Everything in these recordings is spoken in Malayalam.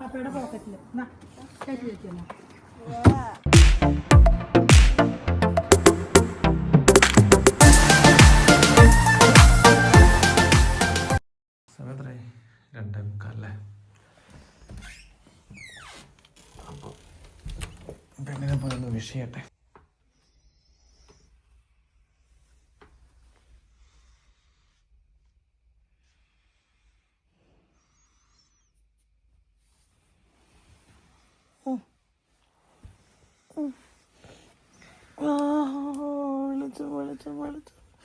പപ്പയുടെ പോക്കറ്റിൽ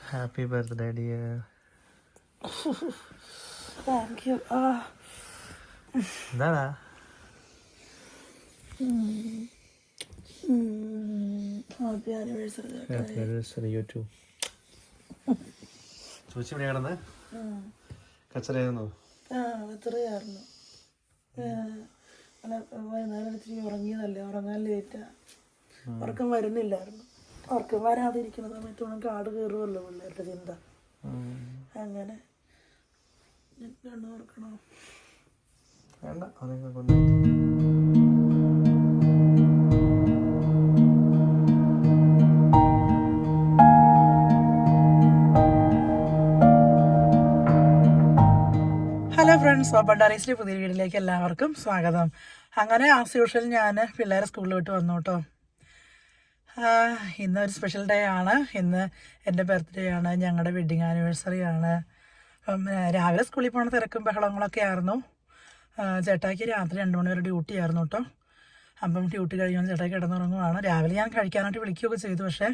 happy birthday dear thank you എന്താടാ? Happy anniversary happy anniversary YouTube ചോദിച്ചു ഇവിടെ കിടന്ന്? കച്ചറയായിരുന്നു? ആ അല്ല വൈകുന്നേരം ഇത്തിരി ഉറങ്ങിയതല്ലേ? ഉറങ്ങാൻ ലേറ്റാ ഉറക്കം വരുന്നില്ലായിരുന്നു. ഉറക്കം വരാതിരിക്കുന്ന സമയത്ത് ഉണക്ക് കാട് കയറുമല്ലോ പിള്ളേരുടെ ചിന്ത. അങ്ങനെ ഓർക്കണോ? വേണ്ട അതൊക്കെ കൊണ്ട് ഹലോ ഫ്രണ്ട്സ് ഓപ്പൺ ഡയറീസിലെ പുതിയ വീഡിയോയിലേക്ക് എല്ലാവർക്കും സ്വാഗതം. അങ്ങനെ ആസ് യൂഷ്വൽ ഞാൻ പിള്ളേരെ സ്കൂളിൽ വിട്ട് വന്നു കേട്ടോ. ഇന്നൊരു സ്പെഷ്യൽ ഡേ ആണ്. ഇന്ന് എന്റെ ബർത്ത്ഡേ ആണ്. ഞങ്ങളുടെ വെഡ്ഡിങ് ആനിവേഴ്സറി ആണ്. അപ്പം രാവിലെ സ്കൂളിൽ പോണ തിരക്കും ബഹളങ്ങളൊക്കെ ആയിരുന്നു. ചേട്ടായിക്ക് രാത്രി രണ്ട് മണി വരെ ഡ്യൂട്ടി ആയിരുന്നു കേട്ടോ അപ്പം ഡ്യൂട്ടി കഴിയുമ്പോൾ ചേട്ടായി കിടന്നുറങ്ങുവാണ്. രാവിലെ ഞാൻ കഴിക്കാനായിട്ട് വിളിക്കുകയൊക്കെ ചെയ്തു. പക്ഷേ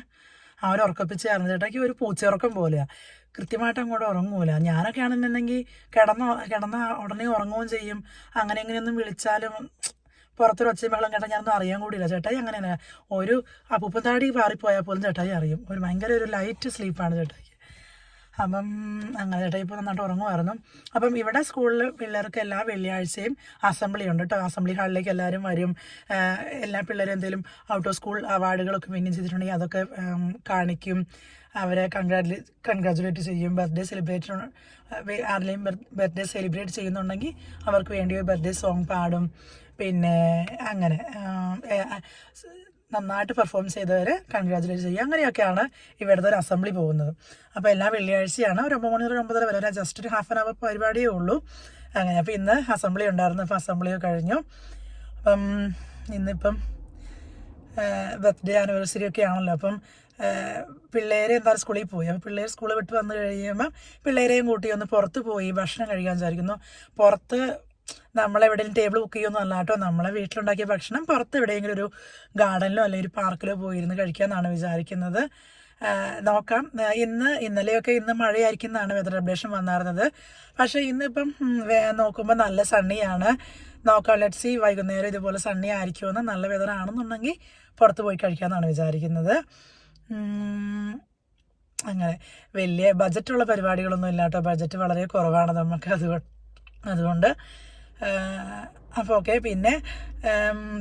അവർ ഉറക്കപ്പിച്ചായിരുന്നു. ചേട്ടായിക്ക് ഒരു പൂച്ചയുറക്കം പോലെയാണ് കൃത്യമായിട്ട് അങ്ങോട്ട് ഉറങ്ങൂല. ഞാനൊക്കെ ആണെന്നുണ്ടെങ്കിൽ കിടന്ന കിടന്ന ഉടനെ ഉറങ്ങുകയും ചെയ്യും. അങ്ങനെ എങ്ങനെയൊന്നും വിളിച്ചാലും പുറത്തൊരു ഒച്ച ബഹളം കേട്ടാൽ ഞാനൊന്നും അറിയാൻ കൂടിയില്ല. ചേട്ടായി അങ്ങനെയാണ് ഒരു അപ്പൂപ്പൻ താടി പാറിപ്പോയാൽ പോലും ചേട്ടായി അറിയും. ഒരു ഭയങ്കര ഒരു ലൈറ്റ് സ്ലീപ്പാണ് ചേട്ടായിക്ക് അപ്പം അങ്ങനെ ചേട്ടായി ഇപ്പോൾ നന്നായിട്ട് ഉറങ്ങുമായിരുന്നു. അപ്പം ഇവിടെ സ്കൂളിൽ പിള്ളേർക്ക് എല്ലാ വെള്ളിയാഴ്ചയും അസംബ്ലി ഉണ്ട് കേട്ടോ അസംബ്ലി ഹാളിലേക്ക് എല്ലാവരും വരും. എല്ലാ പിള്ളേരും എന്തെങ്കിലും ഔട്ട് ഓഫ് സ്കൂൾ അവാർഡുകളൊക്കെ വിന്നിങ് ചെയ്തിട്ടുണ്ടെങ്കിൽ അതൊക്കെ കാണിക്കും. അവരെ കൺഗ്രാജുലേ കൺഗ്രാജുലേറ്റ് ചെയ്യും. ബർത്ത്ഡേ സെലിബ്രേറ്റ് ആരുടെയും ബർത്ത്ഡേ സെലിബ്രേറ്റ് ചെയ്യുന്നുണ്ടെങ്കിൽ അവർക്ക് വേണ്ടി ഒരു ബർത്ത്ഡേ സോങ് പാടും. പിന്നെ അങ്ങനെ നന്നായിട്ട് പെർഫോം ചെയ്തവരെ കൺഗ്രാജുലേറ്റ് ചെയ്യുക. അങ്ങനെയൊക്കെയാണ് ഇവിടുത്തെ ഒരു അസംബ്ലി പോകുന്നത്. അപ്പോൾ എല്ലാ വെള്ളിയാഴ്ചയാണ് ഒരു ഒമ്പത് മണി ഒമ്പതര വരെ. ഒരു ജസ്റ്റ് ഒരു ഹാഫ് ആൻ അവർ പരിപാടിയേ ഉള്ളൂ. അങ്ങനെ അപ്പോൾ ഇന്ന് അസംബ്ലി ഉണ്ടായിരുന്നു. അപ്പോൾ അസംബ്ലി കഴിഞ്ഞു. അപ്പം ഇന്നിപ്പം ബർത്ത്ഡേ ആനിവേഴ്സറി ഒക്കെ ആണല്ലോ. അപ്പം പിള്ളേരെ എന്തായാലും സ്കൂളിൽ പോയി. അപ്പോൾ പിള്ളേർ സ്കൂളിൽ വിട്ട് വന്നു കഴിയുമ്പം പിള്ളേരെയും കൂട്ടി ഒന്ന് പുറത്ത് പോയി ഭക്ഷണം കഴിക്കാൻ വിചാരിക്കുന്നു. പുറത്ത് നമ്മളെവിടെയും ടേബിൾ ബുക്ക് ചെയ്യുമെന്നും പറഞ്ഞാൽ കേട്ടോ. നമ്മളെ വീട്ടിലുണ്ടാക്കിയ ഭക്ഷണം പുറത്ത് എവിടെയെങ്കിലും ഒരു ഗാർഡനിലോ അല്ലെങ്കിൽ ഒരു പാർക്കിലോ പോയിരുന്ന് കഴിക്കാമെന്നാണ് വിചാരിക്കുന്നത്. നോക്കാം. ഇന്ന് ഇന്നലെയൊക്കെ ഇന്ന് മഴയായിരിക്കും എന്നാണ് വെതർ അപ്ഡേഷൻ വന്നിരുന്നത് പക്ഷേ ഇന്നിപ്പം നോക്കുമ്പോൾ നല്ല സണ്ണിയാണ് നോക്കാം ലെറ്റ് സി വൈകുന്നേരം ഇതുപോലെ സണ്ണി ആയിരിക്കുമെന്ന് നല്ല വെതർ ആണെന്നുണ്ടെങ്കിൽ പുറത്ത് പോയി കഴിക്കാമെന്നാണ് വിചാരിക്കുന്നത്. അങ്ങനെ. വലിയ ബജറ്റുള്ള പരിപാടികളൊന്നും ഇല്ല കേട്ടോ. ബജറ്റ് വളരെ കുറവാണ് നമുക്ക് അതുകൊണ്ട് അതുകൊണ്ട്. അപ്പോൾ ഓക്കെ. പിന്നെ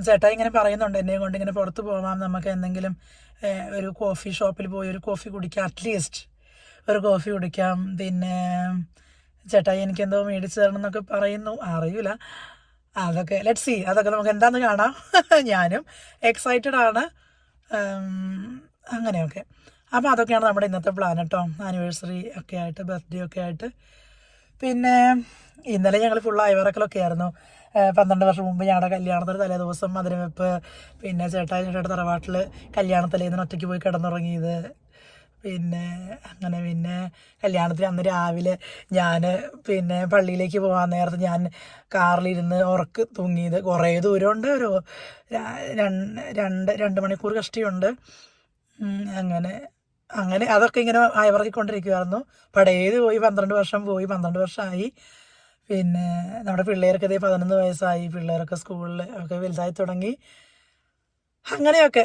ചേട്ടാ ഇങ്ങനെ പറയുന്നുണ്ട് എന്നെ കൊണ്ട് ഇങ്ങനെ പുറത്ത് പോവാം. നമുക്ക് എന്തെങ്കിലും ഒരു കോഫി ഷോപ്പിൽ പോയി ഒരു കോഫി കുടിക്കാം. അറ്റ്ലീസ്റ്റ് ഒരു കോഫി കുടിക്കാം. പിന്നെ ചേട്ടായി എനിക്കെന്തോ മേടിച്ചു തരണം എന്നൊക്കെ പറയുന്നു. അറിയില്ല അതൊക്കെ ലെറ്റ് സി അതൊക്കെ നമുക്ക് എന്താണെന്ന് കാണാം. ഞാനും എക്സൈറ്റഡ് ആണ്. അങ്ങനെയൊക്കെ. അപ്പോൾ അതൊക്കെയാണ് നമ്മുടെ ഇന്നത്തെ പ്ലാൻ കേട്ടോ ആനിവേഴ്സറി ഒക്കെ ആയിട്ട് ബർത്ത്ഡേ ഒക്കെ ആയിട്ട്. പിന്നെ ഇന്നലെ ഞങ്ങൾ ഫുൾ അയവിറക്കലൊക്കെ ആയിരുന്നു പന്ത്രണ്ട് വർഷം മുമ്പ് ഞങ്ങളുടെ കല്യാണത്തിന് തലേ ദിവസം മധുരവെപ്പ് പിന്നെ ചേട്ടായി ചേട്ടാ തറവാട്ടിൽ കല്യാണത്തലേന്ന് ഒറ്റയ്ക്ക് പോയി കിടന്നുറങ്ങിയത്. പിന്നെ അങ്ങനെ പിന്നെ കല്യാണത്തിന് അന്ന് രാവിലെ ഞാൻ പിന്നെ പള്ളിയിലേക്ക് പോകാൻ നേരത്ത് ഞാൻ കാറിലിരുന്ന് ഉറക്ക് തൂങ്ങിയത്. കുറേ ദൂരമുണ്ട്. ഒരു രണ്ട് രണ്ട് മണിക്കൂർ കഷ്ടിയുണ്ട്. അങ്ങനെ അങ്ങനെ അതൊക്കെ ഇങ്ങനെ അയവിറക്കിക്കൊണ്ടിരിക്കുമായിരുന്നു പടയത് പോയി പന്ത്രണ്ട് വർഷം പോയി പന്ത്രണ്ട് വർഷമായി പിന്നെ നമ്മുടെ പിള്ളേർക്ക് ഇതേ പതിനൊന്ന് വയസ്സായി പിള്ളേരൊക്കെ സ്കൂളിൽ ഒക്കെ വലുതായി തുടങ്ങി. അങ്ങനെയൊക്കെ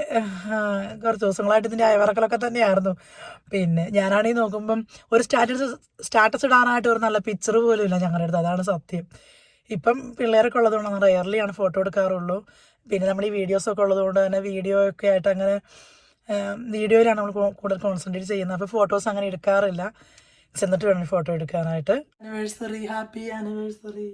കുറച്ച് ദിവസങ്ങളായിട്ട് ഇതിന്റെ അയവിറക്കലൊക്കെ തന്നെയായിരുന്നു. പിന്നെ ഞാനാണെങ്കിൽ നോക്കുമ്പം ഒരു സ്റ്റാറ്റസ് സ്റ്റാറ്റസ് ഇടാനായിട്ട് ഒരു നല്ല പിക്ചർ പോലും ഇല്ല ഞങ്ങളുടെ അടുത്ത്. അതാണ് സത്യം. ഇപ്പം പിള്ളേരൊക്കെ ഉള്ളതുകൊണ്ട് റയർലിയാണ് ഫോട്ടോ എടുക്കാറുള്ളൂ. പിന്നെ നമ്മൾ ഈ വീഡിയോസൊക്കെ ഉള്ളതുകൊണ്ട് തന്നെ വീഡിയോ ഒക്കെ ആയിട്ട് അങ്ങനെ വീഡിയോയിലാണ് നമ്മൾ കൂടുതൽ കോൺസെൻട്രേറ്റ് ചെയ്യുന്നത്. അപ്പോൾ ഫോട്ടോസ് അങ്ങനെ എടുക്കാറില്ല. ചെന്നിട്ട് വേണം ഫോട്ടോ എടുക്കാനായിട്ട്. ആനിവേഴ്സറി ഹാപ്പി ആനിവേഴ്സറി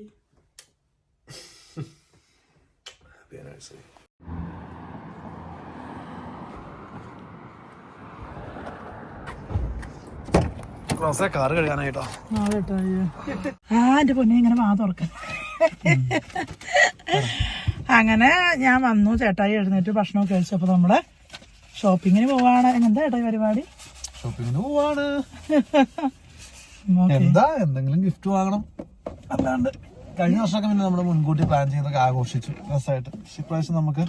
ക്ലാസ്സിലെ കാറ് കഴുകാനായിട്ടോ? ആ എന്റെ പൊന്നെ ഇങ്ങനെ വാ തുറക്കാൻ അങ്ങനെ ഞാൻ വന്നു. ചേട്ടായി എഴുന്നേറ്റ് ഭക്ഷണമൊക്കെ കഴിച്ചപ്പോ നമ്മൾ ഷോപ്പിങ്ങിന് പോവാണ്. എന്താ ചേട്ടായി പരിപാടി? ഷോപ്പിങ്ങിന് പോവാണ്. എന്താ എന്തെങ്കിലും ഗിഫ്റ്റ് വാങ്ങണം. അല്ലാണ്ട് കഴിഞ്ഞ വർഷമൊക്കെ പിന്നെ നമ്മൾ മുൻകൂട്ടി പ്ലാൻ ചെയ്തൊക്കെ ആഘോഷിച്ചു. രസമായിട്ട് പക്ഷെ ഇപ്രാവശ്യം നമുക്ക്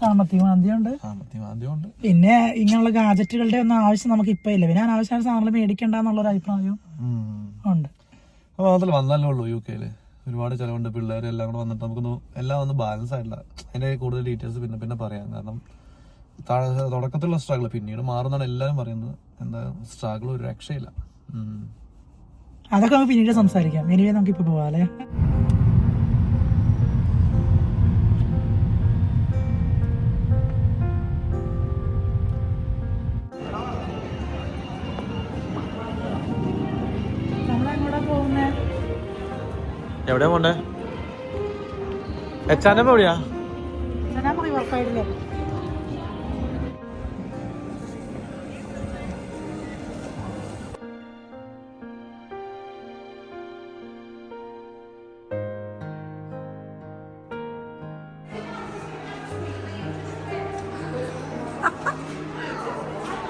സാമ്പത്തിക മാന്ദ്യമുണ്ട്. സാമ്പത്തിക മാന്ദ്യമുണ്ട്. പിന്നെ ഇങ്ങനെയുള്ള ഗാജറ്റുകളുടെ ഒന്നും ആവശ്യം നമുക്ക് ഇപ്പൊ ഇല്ല. പിന്നെ അനാവശ്യമായ സാധനങ്ങൾ മേടിക്കണ്ട എന്നുള്ളൊരു അഭിപ്രായവും ഉണ്ട്. അപ്പോൾ മാത്രമല്ല വന്നല്ലേ ഉള്ളൂ യു കെയിൽ ഒരുപാട് ചിലവുണ്ട്. പിള്ളേരെല്ലാം കൂടെ വന്നിട്ട് നമുക്കൊന്ന് എല്ലാം ഒന്ന് ബാലൻസ് ആയിട്ടില്ല. അതിന്റെ കൂടുതൽ ഡീറ്റെയിൽസ് പിന്നെ പിന്നെ പറയാം. കാരണം തുടക്കത്തിലുള്ള സ്ട്രഗിൾ പിന്നീട് മാറുന്നാണ് എല്ലാവരും പറയുന്നത്. എന്താ സ്ട്രഗിൾ ഒരു രക്ഷയില്ല. അതൊക്കെ നമുക്ക് പിന്നീട് സംസാരിക്കാം. എനിവേ നമുക്ക് ഇപ്പൊ പോവാല്ലേ എവിടെയാ പോണ്ടേ? എച്ചാന്റെ എവിടെയാ റിവർ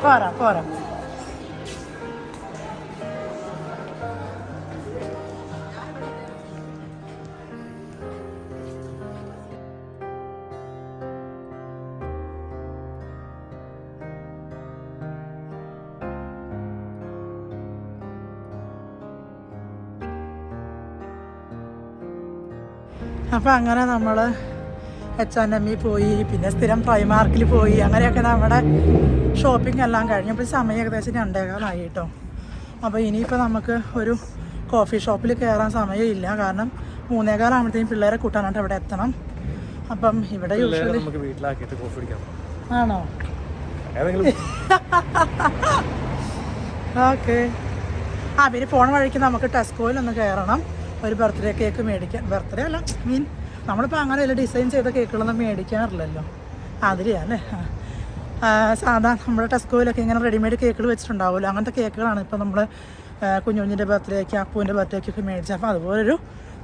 പോരാ fora. അപ്പം അങ്ങനെ നമ്മൾ എച്ച് എൻ എമ്മിൽ പോയി പിന്നെ സ്ഥിരം പ്രൈമാർക്കിൽ പോയി അങ്ങനെയൊക്കെ നമ്മുടെ ഷോപ്പിംഗ് എല്ലാം കഴിഞ്ഞപ്പോൾ സമയം ഏകദേശം രണ്ടേകാലായി കേട്ടോ. അപ്പോൾ ഇനിയിപ്പോൾ നമുക്ക് ഒരു കോഫി ഷോപ്പിൽ കയറാൻ സമയമില്ല. കാരണം മൂന്നേകാലാകുമ്പോഴത്തേക്കും പിള്ളേരെ കൂട്ടാനായിട്ട് അവിടെ എത്തണം. അപ്പം ഇവിടെ യൂഷ്വലി നമുക്ക് വീട്ടിലാക്കിയിട്ട് കോഫി കുടിക്കാം. ആണോ? ഓക്കെ ആ പിന്നെ ഫോൺ വഴിക്ക് നമുക്ക് ടെസ്കോയിൽ ഒന്ന് കയറണം. ഒരു ബർത്ത്ഡേ കേക്ക് മേടിക്കാൻ ബർത്ത്ഡേ അല്ല മീൻ നമ്മളിപ്പോൾ അങ്ങനെ വലിയ ഡിസൈൻ ചെയ്ത കേക്കുകളൊന്നും മേടിക്കാറില്ലല്ലോ. അതിലെയാ അല്ലേ സാധാ നമ്മുടെ ടെസ്കോയിലൊക്കെ ഇങ്ങനെ റെഡിമെയ്ഡ് കേക്കുകൾ വെച്ചിട്ടുണ്ടാവുമല്ലോ. അങ്ങനത്തെ കേക്കുകളാണ് ഇപ്പോൾ നമ്മൾ കുഞ്ഞു കുഞ്ഞിന്റെ ബർത്ത്ഡേക്ക് ഒക്കെ മേടിച്ചത്. അപ്പോൾ അതുപോലൊരു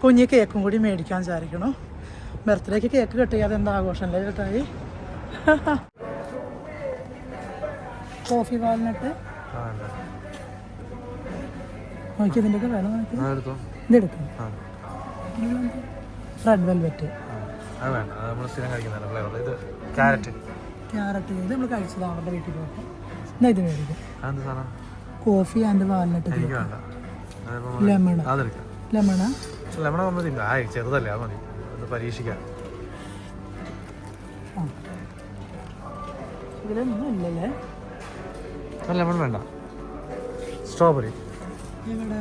കുഞ്ഞ് കേക്കും കൂടി മേടിക്കാൻ വിചാരിക്കണു. ബർത്ത്ഡേക്ക് കേക്ക് കിട്ടിയാൽ എന്താ ആഘോഷമല്ലേ ചേട്ടായി? കോഫി വാലിനട്ട് നോക്കി. ഇതിന്റെയൊക്കെ വില നോക്കി. ഇതെടുക്കാം റെഡ് വെൽവെറ്റ് അത് വേണ്ട അത് നമ്മൾ സ്ഥിരം കഴിക്കുന്നതാണ് ഫ്ലേവർ ഇത് ക്യാരറ്റ്. ക്യാരറ്റ് ഇത് നമ്മൾ കഴിച്ചതാണ് അവരുടെ വീട്ടിൽ എന്നാ ഇത് മേടിക്കും. അതെന്ത് സാധനം? കോഫി ആൻഡ് വാൽനട്ട് എനിക്ക് വേണ്ട. അതിപ്പോ ലെമൺ അതെടുക്കാം. ലെമണ ലെമൺ നമ്മൾ തിന്നാം. ആ ചെറുതല്ലേ അത് മതി. അത് പരീക്ഷിക്കാം. ഇതിലൊന്നും ഇല്ലല്ലേ? ലെമൺ വേണ്ട. സ്ട്രോബെറി എവിടെ?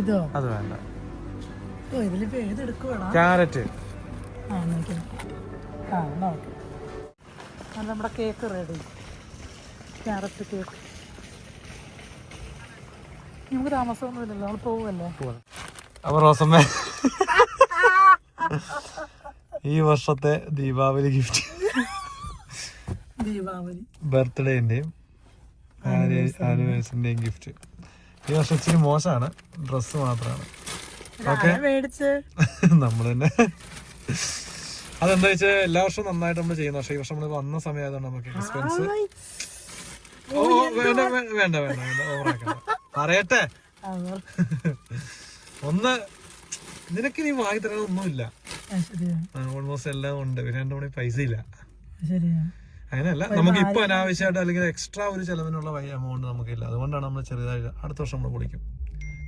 ഇതോ? അത് വേണ്ട. ക്യാരറ്റ്. നമ്മുടെ കേക്ക് റെഡി ക്യാരറ്റ് കേക്ക്. നമുക്ക് താമസമൊന്നുമില്ലല്ലോ നമ്മൾ പോവുമല്ലേ? അപ്പൊ റോസമ്മ. ഈ വർഷത്തെ ദീപാവലി ഗിഫ്റ്റ് ദീപാവലി. ബർത്ത്ഡേന്റെയും ആനിവേഴ്സറിന്റെയും ഗിഫ്റ്റ് ഈ വർഷം ഇച്ചിരി മോശമാണ്. ഡ്രസ്സ് മാത്രമാണ്. നമ്മൾ തന്നെ. അതെന്താ വെച്ചാൽ എല്ലാ വർഷവും നന്നായിട്ട് നമ്മൾ ചെയ്യുന്നു പക്ഷേ ഈ വർഷം നമ്മൾ വന്ന സമയമായതുകൊണ്ട് നമുക്ക് എക്സ്പെൻസ് ഓ വേണ്ട വേണ്ട വേണ്ട വേണ്ട ഓവറാക്കണ്ട. പറയട്ടെ. ഒന്ന് നിനക്ക് നീ വാങ്ങി തരാൻ ഒന്നുമില്ല. ഓൾമോസ്റ്റ് എല്ലാം ഉണ്ട്. പിന്നെ എന്റെ കൂടെ പൈസ ഇല്ല. അങ്ങനെയല്ല നമുക്ക് ഇപ്പൊ അനാവശ്യമായിട്ട് അല്ലെങ്കിൽ എക്സ്ട്രാ ഒരു ചെലവിനുള്ള എമൗണ്ട് നമുക്കില്ല അതുകൊണ്ടാണ് നമ്മൾ ചെറുതായിട്ട് അടുത്ത വർഷം നമ്മൾ പൊളിക്കും.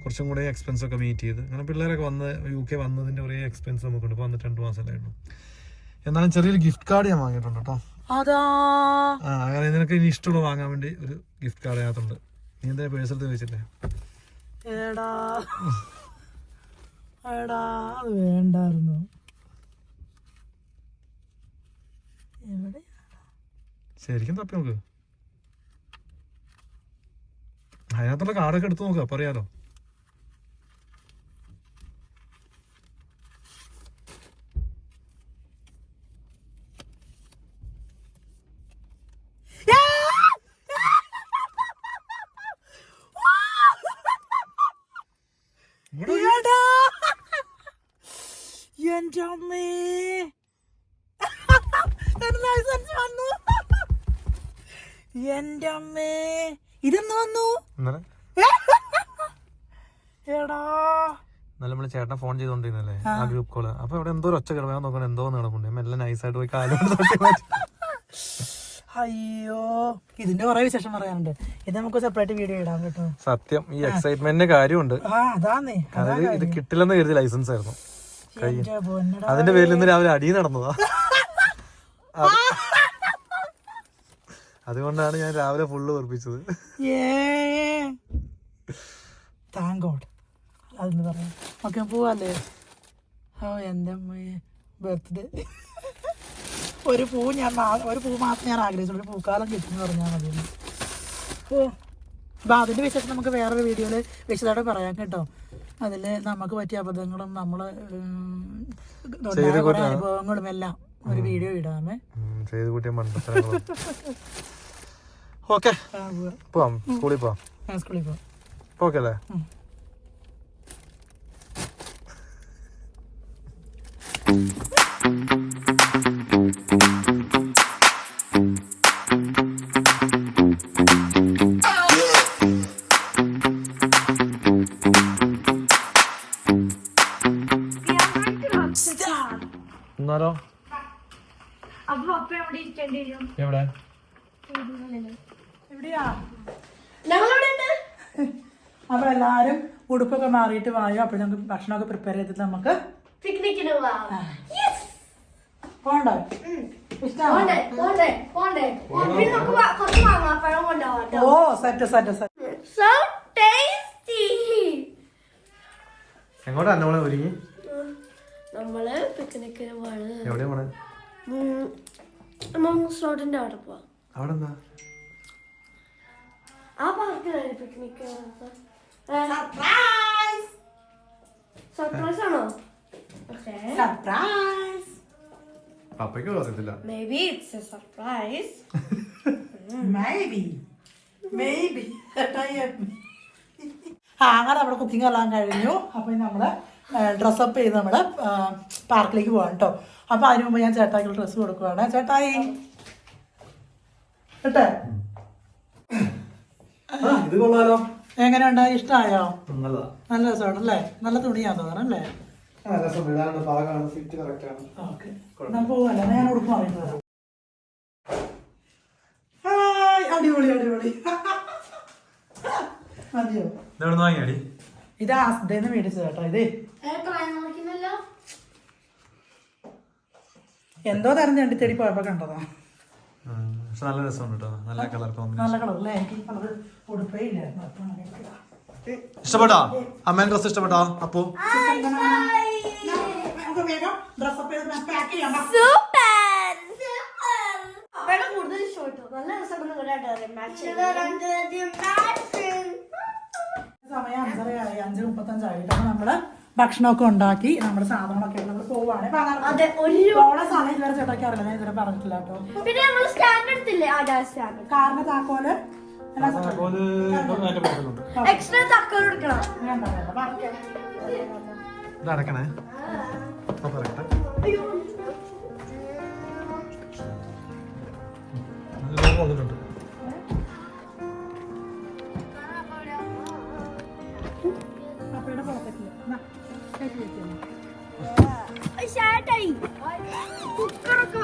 കുറച്ചും കൂടെ എക്സ്പെൻസ് ഒക്കെ മീറ്റ് ചെയ്ത്. അങ്ങനെ പിള്ളേരൊക്കെ വന്ന് യു കെ വന്നതിന്റെ ഒരേ എക്സ്പെൻസ് നമുക്കുണ്ട്. ഇപ്പൊ വന്നിട്ട് രണ്ട് മാസമല്ലായിരുന്നു എന്നാലും ചെറിയൊരു ഗിഫ്റ്റ് കാർഡ് ഞാൻ വാങ്ങിയിട്ടുണ്ട് കേട്ടോ. ആ അങ്ങനെ നിനക്ക് ഇനി ഇഷ്ടമുള്ള വാങ്ങാൻ വേണ്ടി ഒരു ഗിഫ്റ്റ് കാർഡ് അതിനകത്തുണ്ട്. നീ എന്താ പേഴ്സൽ ചോദിച്ചില്ലേ വേണ്ടായിരുന്നു. ശരിക്കും തപ്പി നോക്ക്. അതിനകത്തുള്ള കാർഡൊക്കെ എടുത്ത് നോക്കുക അപ്പൊ അറിയാലോ എടാ. എന്റെ അമ്മേ license വന്നു. എന്റെ അമ്മേ ഇതെന്ന് വന്നു? എടാ. ഇന്നലെ നമ്മൾ ചേട്ടനെ ഫോൺ ചെയ്തോണ്ടിരുന്നല്ലേ ആ. ഗ്രൂപ്പ് കോൾ അപ്പൊ ഇവിടെ എന്തോ ഒരു ഒച്ച കിടക്കാൻ നോക്കണം എന്തോ നടക്കുന്നുണ്ട് എല്ലാം മെല്ലെ നൈസായിട്ട് പോയി കാലം അയ്യോ. ഇതിന്റെ കുറെ വിശേഷം പറയാനുണ്ട്. ഇത് നമുക്ക് സെപ്പറേറ്റ് വീഡിയോ ഇടാൻ കേട്ടോ. സത്യം ഈ എക്സൈറ്റ്മെന്റിന്റെ കാര്യമുണ്ട്. ആ അതാന്നേ. അതായത് ഇത് കിട്ടില്ലെന്ന് കരുതി ലൈസൻസ് ആയിരുന്നു. അതിന്റെ പേരിൽ ഇന്ന് രാവിലെ അടി നടന്നതാ. അതുകൊണ്ടാണ് ഞാൻ രാവിലെ ഫുള്ള് വെറുപ്പിച്ചത്. താങ്ക് ഗോഡ് അതെന്ന് പറയാം. ഓക്കെ പോവാല്ലേ? ഓ എന്റെ ബർത്ത്ഡേ ഒരു പൂ ഞാൻ ഒരു പൂ മാത്രം ഞാൻ ആഗ്രഹിച്ചു ഒരു പൂക്കാലം കിട്ടുമെന്ന് പറഞ്ഞാൽ മതി. ഓ അപ്പം അതിന്റെ വിശേഷം നമുക്ക് വേറൊരു വീഡിയോയിൽ വിശദമായിട്ട് പറയാം കേട്ടോ. അതിൽ നമുക്ക് പറ്റിയ അബദ്ധങ്ങളും നമ്മൾ അനുഭവങ്ങളും എല്ലാം ഒരു വീഡിയോ ഇടാമേ. ചെയ്ത് കൂട്ടിയ മണ്ടത്തരങ്ങളും. ഓക്കെ. പോവാം. സ്കൂളിൽ പോവാം. സ്കൂളിൽ പോവാം. ഓക്കെ അല്ലേ? Thank എന്നാലോ മാറിയിട്ട് വായോ? അപ്പോൾ നമുക്ക് ഭക്ഷണമൊക്കെ പ്രിപ്പയർ ചെയ്തിട്ട് നമുക്ക് പിക്നിക്കിന് പോണ്ടോ? ഓ set set set so tasty എങ്ങോട്ടാ നമ്മളെ ഒരുങ്ങി? നമ്മൾ പിക്നിക്കിന് പോവാണ്. എവിടെയാ പോണേ? മൗസ് റോഡിന്റെ അവിടെ പോവാം. അവിടെ എന്താ ആ പാർക്കിലാണ് പിക്നിക്ക് സർപ്രൈസ് ആണോ? ഓക്കെ സർപ്രൈസ് പപ്പയ്ക്ക് പറയത്തില്ല maybe it's a surprise maybe maybe അങ്ങനെ നമ്മുടെ കുക്കിംഗ് എല്ലാം കഴിഞ്ഞു. അപ്പോൾ നമ്മൾ ഡ്രസ്സപ്പ് ചെയ്ത് നമ്മൾ പാർക്കിലേക്ക് പോകാം കേട്ടോ. അപ്പോൾ അതിനു മുമ്പ് ഞാൻ ചേട്ടായിക്കുള്ള ഡ്രസ്സ് കൊടുക്കുവാണ്. ചേട്ടായി. കേട്ടെ ഇത് കൊള്ളാലോ. എങ്ങനെയുണ്ട്? ഇഷ്ടമായോ നല്ല രസമാണ് അല്ലേ? നല്ല തുണിയാന്ന് തോന്നണല്ലേ അല്ലേ ഞാൻ ഉടുപ്പ് മാറിയിട്ട് വരാം. ഹായ്. അടിപൊളി അടിപൊളി. മതിയോ? ഇതെവിടെ വാങ്ങിയാടി? ഇത് ആസ്തേന്ന് മേടിച്ചത് കേട്ടോ ഇതേ. നോക്കുന്നില്ലോ. എന്തോ തരം ചണ്ടി തേടി പോയപ്പോ കണ്ടതാ പക്ഷെ നല്ല രസമുണ്ട് കേട്ടോ നല്ല കളർ കോമ്പിനേഷൻ നല്ല കളറല്ലേ എനിക്ക് കളർ ഉടുപ്പേ ഇല്ലായിരുന്നു അപ്പൊ അങ്ങനെ എടുത്തതാ. ഇഷ്ടപ്പെട്ടോ? അമ്മേന്റെ ഡ്രസ് ഇഷ്ടപ്പെട്ടോ? അപ്പു? നമുക്ക് വേഗം ഡ്രസ്സപ്പ് ചെയ്ത് പാക്ക് ചെയ്യാം. വാ. സൂപ്പർ അപ്പയുടെ കൂടുതൽ ഇഷ്ടപ്പെട്ടു നല്ല രസമുണ്ടെന്ന് കൂടെ മാച്ച് സമയം അഞ്ചര അഞ്ച് മുപ്പത്തഞ്ചായിട്ടാണ് നമ്മൾ ഭക്ഷണമൊക്കെ ഉണ്ടാക്കി നമ്മുടെ സാധനങ്ങളൊക്കെ നമ്മൾ പോവാണ്. അതെ ഒരു പോണ സമയം ഇതുവരെ ചേട്ടാക്കി അറിയില്ല. ഞാൻ ഇതുവരെ പറഞ്ഞിട്ടില്ല കേട്ടോ. പിന്നെ നമ്മൾ സ്റ്റാൻഡ് എടുത്തില്ലേ? ആ സ്റ്റാൻഡ് കാറിന്റെ താക്കോൽ എല്ലാം എക്സ്ട്രാ എടുക്കണം പറയട്ടെ. കുക്കറൊക്കെ.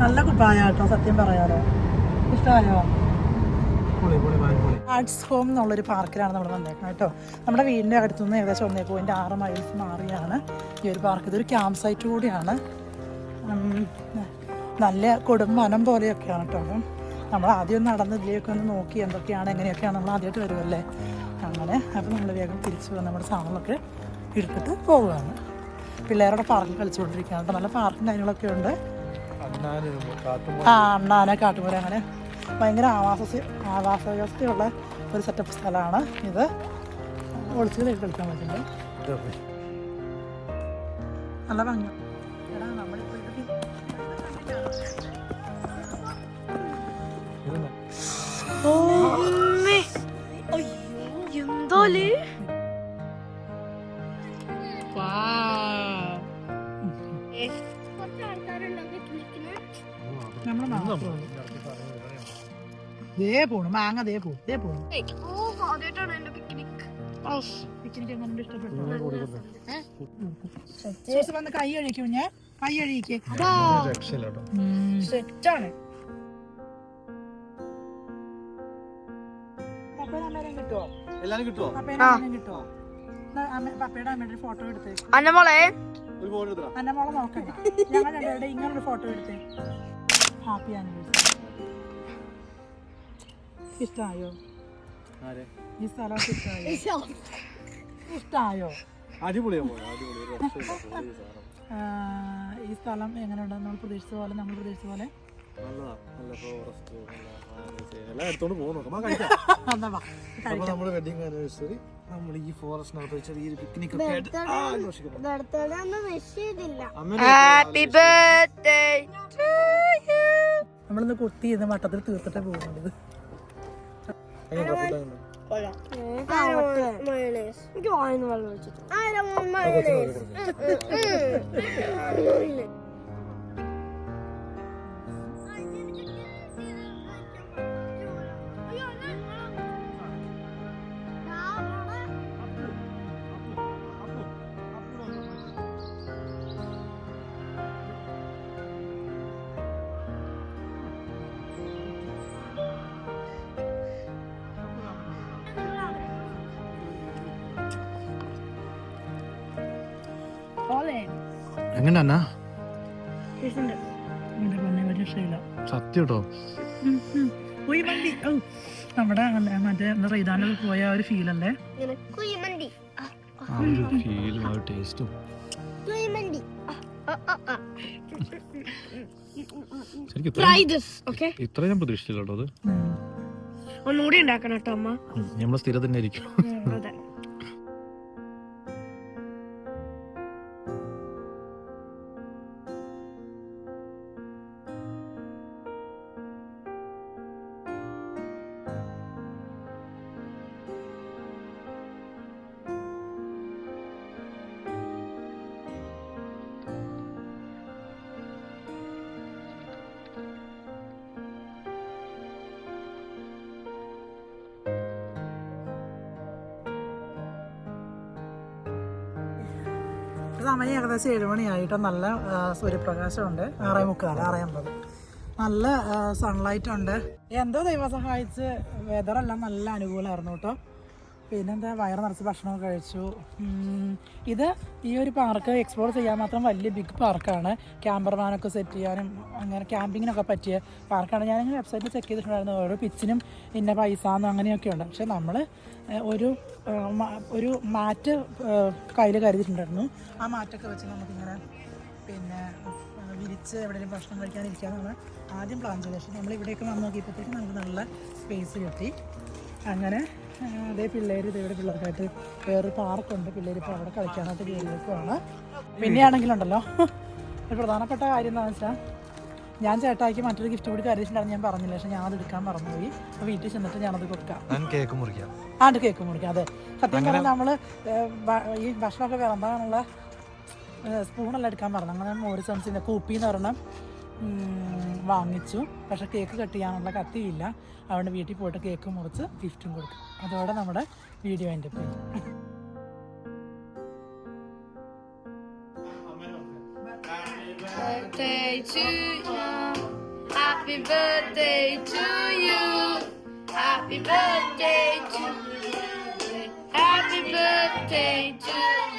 നല്ല കുപ്പായ കേട്ടോ സത്യം പറയാലോ. ഇഷ്ടമായോ ആർട്സ് ഹോം എന്നുള്ളൊരു പാർക്കിലാണ് നമ്മൾ വന്നേക്കുന്നത് കേട്ടോ. നമ്മുടെ വീടിന്റെ അടുത്തുനിന്ന് ഏകദേശം ഒന്നേ പോയിന്റ് ആറ് മൈൽസ് മാറിയാണ്. ഈ ഒരു പാർക്ക് ഇതൊരു ക്യാമ്പ് സൈറ്റ് കൂടിയാണ്. നല്ല കൊടും വനം പോലെയൊക്കെയാണ് കേട്ടോ. അപ്പം നമ്മൾ ആദ്യം നടന്ന് ഇതിലേക്ക് ഒന്ന് നോക്കി എന്തൊക്കെയാണ് എങ്ങനെയൊക്കെയാണ് നമ്മൾ ആദ്യമായിട്ട് വരുമല്ലേ അങ്ങനെ അപ്പോൾ നമ്മൾ വേഗം തിരിച്ച് വന്ന് നമ്മുടെ സാധനങ്ങളൊക്കെ എടുത്തിട്ട് പോവുകയാണ്. പിള്ളേരുടെ പാർക്കിൽ കളിച്ചുകൊണ്ടിരിക്കുകയാണ് കേട്ടോ. നല്ല പാർക്കും കാര്യങ്ങളൊക്കെ ഉണ്ട്. ആ അണ്ണാനെ കാട്ടുപോലെ അങ്ങനെ ഭയങ്കര ആവാസ ആവാസ വ്യവസ്ഥയുള്ള ഒരു സെറ്റപ്പ് സ്ഥലമാണ് ഇത്. ഒളിച്ചു കളിക്കാൻ പറ്റുന്നത് നല്ല ഭംഗി. നാട്ടിൽ ദേ പോണു മാങ്ങ ദേ പോണു ദേ പോണു. ആദ്യമായിട്ടാണ് എന്റെ പിക്നിക് പിക്നിക് എങ്ങനെ ഇഷ്ടപ്പെട്ടു. വന്ന് കൈ അഴിക്കും ഞാൻ കൈ കേട്ടോ സെറ്റാണ്. കിട്ടുമോ എല്ലാരും കിട്ടുമോ പപ്പയുടെ അമ്മേനെ കിട്ടുമോ അമ്മ- പപ്പയുടെ അമ്മയുടെ ഫോട്ടോ എടുത്തേ അന്നമോളെ ഒരു ഫോൺ എടുത്തോ? അന്ന മോളെ നോക്കണ്ട. ഞങ്ങൾ രണ്ടുപേരുടെ ഇങ്ങനൊരു ഫോട്ടോ എടുത്തേ. ഹാപ്പി ആനിവേഴ്സറി ഇഷ്ടമായോ ആരെ? ഈ സ്ഥലം ഇഷ്ടമായോ ഇഷ്ടമായോ ഈ സ്ഥലം എങ്ങനെയുണ്ടെന്ന് നമ്മൾ പ്രതീക്ഷിച്ച പോലെ നമ്മൾ പ്രതീക്ഷിച്ച പോലെ നല്ലതാ നല്ല ഫോറസ്റ്റ് നല്ല ആനേച്ചെ, എല്ലാം എടുത്തോണ്ട് പോകുന്നു നമുക്ക് കഴിക്കാം. വാ, അപ്പൊ കഴിക്കാം. നമ്മുടെ വെഡിങ് ആനിവേഴ്സറി നമ്മൾ ഈ ഫോറസ്റ്റിനകത്ത് ചെറിയൊരു പിക്നിക് ഒക്കെ ആയിട്ട് നമ്മളിന്ന് കുത്തി മട്ടത്തിൽ വട്ടത്തിൽ തീർത്തിട്ടേ പോകുന്നത്. എനിക്ക് വായന വെള്ളം വെച്ചിട്ട് എങ്ങനെ അന്നാ എന്റെ പൊന്നെ ഒരു രക്ഷയില്ല സത്യം കേട്ടോ പോയി വണ്ടി ഔ. നമ്മുടെ മറ്റേ എന്താ പോയ ആ ഒരു ഫീൽ അല്ലേ? ടേസ്റ്റും ഇത്ര ഞാൻ പ്രതീക്ഷിച്ചില്ല കേട്ടോ അത് ഒന്നുകൂടി ഉണ്ടാക്കണം കേട്ടോ അമ്മ. നമ്മളെ സ്ഥിരം തന്നെ ആയിരിക്കും സമയം ഏകദേശം ഏഴ് മണിയായിട്ട് നല്ല സൂര്യപ്രകാശമുണ്ട്. ആറേ മുക്കാൽ ആറേ അമ്പത്. നല്ല സൺലൈറ്റ് ഉണ്ട്. എന്തോ ദൈവം സഹായിച്ച്. വെതറെല്ലാം നല്ല അനുകൂലമായിരുന്നു കേട്ടോ. പിന്നെന്താ വയറ് നിറച്ച് ഭക്ഷണമൊക്കെ കഴിച്ചു. ഇത് ഈ ഒരു പാർക്ക് എക്സ്പ്ലോർ ചെയ്യാൻ മാത്രം വലിയ ബിഗ് പാർക്കാണ് ക്യാമ്പർമാനൊക്കെ സെറ്റ് ചെയ്യാനും അങ്ങനെ ക്യാമ്പിങ്ങിനൊക്കെ പറ്റിയ പാർക്കാണ് ഞാനിങ്ങനെ വെബ്സൈറ്റിൽ ചെക്ക് ചെയ്തിട്ടുണ്ടായിരുന്നു ഓരോ പിച്ചിനും ഇന്ന പൈസ എന്ന് അങ്ങനെയൊക്കെ ഉണ്ട്. പക്ഷെ നമ്മൾ ഒരു ഒരു മാറ്റ് കയ്യിൽ കരുതിയിട്ടുണ്ടായിരുന്നു. ആ മാറ്റൊക്കെ വെച്ച് നമുക്കിങ്ങനെ പിന്നെ വിരിച്ച് എവിടെയെങ്കിലും ഭക്ഷണം കഴിക്കാനിരിക്കാനാണ് ആദ്യം പ്ലാൻ ചെയ്തത് പക്ഷേ നമ്മൾ ഇവിടെയൊക്കെ വന്ന് നോക്കിയപ്പോഴത്തേക്ക് നമുക്ക് നല്ല സ്പേസ് കിട്ടി. അങ്ങനെ അതേ പിള്ളേർ ഇതേവിടെ പിള്ളേർക്കായിട്ട് വേറൊരു പാർക്കുണ്ട്. പിള്ളേർ ഇപ്പോൾ അവിടെ കളിക്കാനായിട്ട് കയറിയേക്കുവാണ് പിന്നെയാണെങ്കിലുണ്ടല്ലോ ഒരു പ്രധാനപ്പെട്ട കാര്യം എന്താണെന്ന് വെച്ചാൽ ഞാൻ ചേട്ടായിക്ക് മറ്റൊരു ഗിഫ്റ്റ് കൂടി കരുതിയിട്ടുണ്ടായിരുന്നു ഞാൻ പറഞ്ഞില്ല. പക്ഷെ ഞാൻ അത് എടുക്കാൻ മറന്നുപോയി. അപ്പോൾ വീട്ടിൽ ചെന്നിട്ട് ഞാനത് കൊടുക്കാം. കേക്ക് മുറിക്കാം. And cake മുറിക്കാം. അതെ. സത്യം പറഞ്ഞാൽ നമ്മൾ ഈ ഭക്ഷണമൊക്കെ വിളമ്പാനുള്ള സ്പൂണെല്ലാം എടുക്കാൻ പറഞ്ഞു അങ്ങനെ മോര് സംസിന്റെ കൂപ്പിന്ന് പറഞ്ഞ വാങ്ങിച്ചു പക്ഷേ കേക്ക് കട്ട് ചെയ്യാനുള്ള കത്തിയില്ല അതുകൊണ്ട് വീട്ടിൽ പോയിട്ട് കേക്ക് മുറിച്ച് ഗിഫ്റ്റും കൊടുക്കും അതോടെ നമ്മുടെ വീഡിയോ എന്റെ പോയി birthday to you. Happy birthday to you. Happy birthday to you. Happy birthday to you.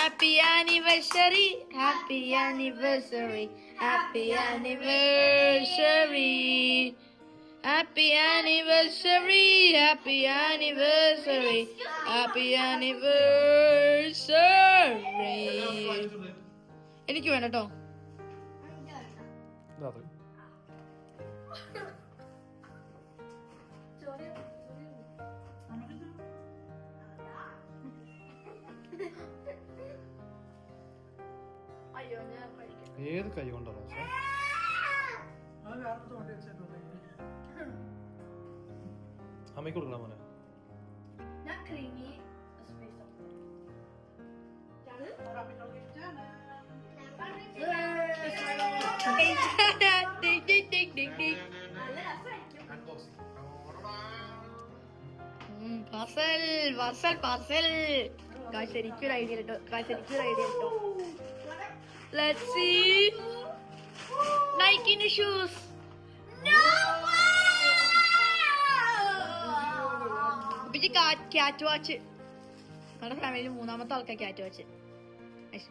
Happy anniversary. Happy anniversary. Happy anniversary. Happy anniversary. Happy anniversary. Happy anniversary. എനിക്ക് വേണം കേട്ടോ ഏത് കൈ കൊണ്ടാ റോസ അമ്മയ്ക്ക് കൊടുക്കണം മോനെ? Parcel parcel parcel. ഗായ്സ് എനിക്കൊരു ഐഡിയ കേട്ടോ ഗായ്സ് എനിക്കൊരു ഐഡിയ കേട്ടോ ലെറ്റ്സ് സീ നൈക്കിന്റെ ഷൂസ് ക്യാറ്റ് വാച്ച് നമ്മുടെ ഫാമിലിയിൽ മൂന്നാമത്തെ ആൾക്കാർ ക്യാറ്റ് വാച്ച്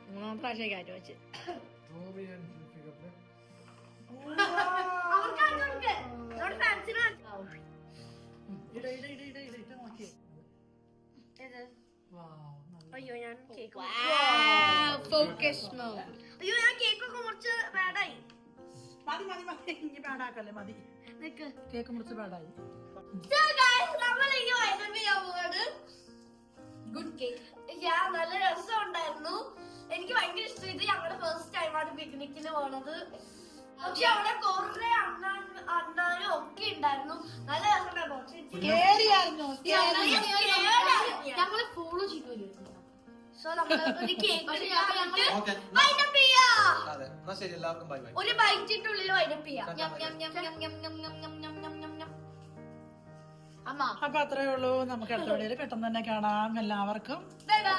മൂന്നാമത്തെ പ്രാവശ്യം ക്യാറ്റ് വാച്ച് അയ്യോ ഞാൻ കേക്ക് ഫോക്കസ് മോ അയ്യോ ഞാൻ കേക്ക് ഒക്കെ മുറിച്ച് ബാഡായി മതി മതി മതി. ഇനി പാടാക്കല്ലേ മതി. നിക്ക്. കേക്ക് മുറിച്ച് വൈൻഡപ്പ് ഗുഡ് കേക്ക് ഞാൻ നല്ല രസം ഉണ്ടായിരുന്നു എനിക്ക് ഭയങ്കര ഇഷ്ടം. ഇത് ഞങ്ങളുടെ ഫസ്റ്റ് ടൈമാണ് പിക്നിക്കിന് പോണത്. പക്ഷെ അവിടെ കുറെ അണ്ണാൻ അണ്ണാനും ഒക്കെ ഉണ്ടായിരുന്നു. നല്ല രസം ഉണ്ടായിരുന്നു പക്ഷെ ഞങ്ങൾ ഫോളോ ചെയ്തു സോ നമ്മൾ ഒരു കേക്ക് ഓക്കെ വൈൻഡപ്പ് ചെയ്യാ. അതെ. എന്നാ ശരി എല്ലാവർക്കും ബൈ ബൈ ഒരു ബൈറ്റിന്റെ ഉള്ളിൽ വൈൻഡപ്പ് ചെയ്യാം. അമ്മ. അപ്പൊ അത്രേ ഉള്ളൂ. നമുക്ക് അടുത്ത വീഡിയോയിൽ പെട്ടെന്ന് തന്നെ കാണാം. എല്ലാവർക്കും ബൈ ബൈ